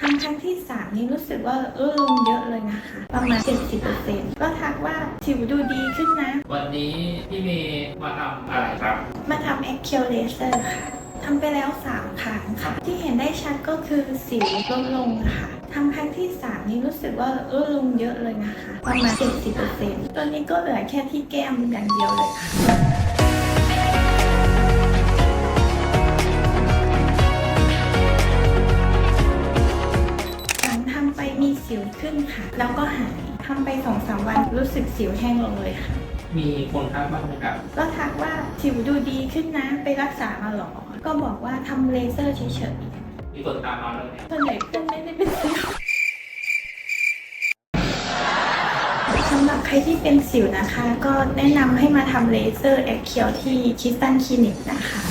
ทำครั้งที่ 3 นี้รู้สึกว่าลดลงเยอะเลยนะคะ ประมาณ 70%ก็ทักว่าผิวดูดีขึ้นนะ วันนี้พี่เมย์มาทำอะไรครับ มาทำแอคเคียวเลเซอร์ค่ะทำไปแล้ว 3 ครั้งค่ะ ที่เห็นได้ชัดก็คือสิวลดลงค่ะทำครั้งที่ 3 นี้รู้สึกว่าลดลงเยอะเลยนะคะ ประมาณ 70%ตอนนี้ก็เหลือแค่ที่แก้มอย่างเดียวเลยค่ะ ขึ้นค่ะ แล้วก็หายทำไปสองสามวันรู้สึกสิวแห้งลงเลยค่ะ มีคนทักบ้างไหมครับ ก็ทักว่าสิวดูดีขึ้นนะไปรักษามาหรอ ก็บอกว่าทำเลเซอร์เฉยมีคนตามมาเลยไหมๆส่วนใหญ่เพื่อนไม่ได้เป็นสิวสำหรับใครที่เป็นสิวนะคะ ก็แนะนำให้มาทำเลเซอร์แอคเคียวที่คิสตันคลินิกนะคะ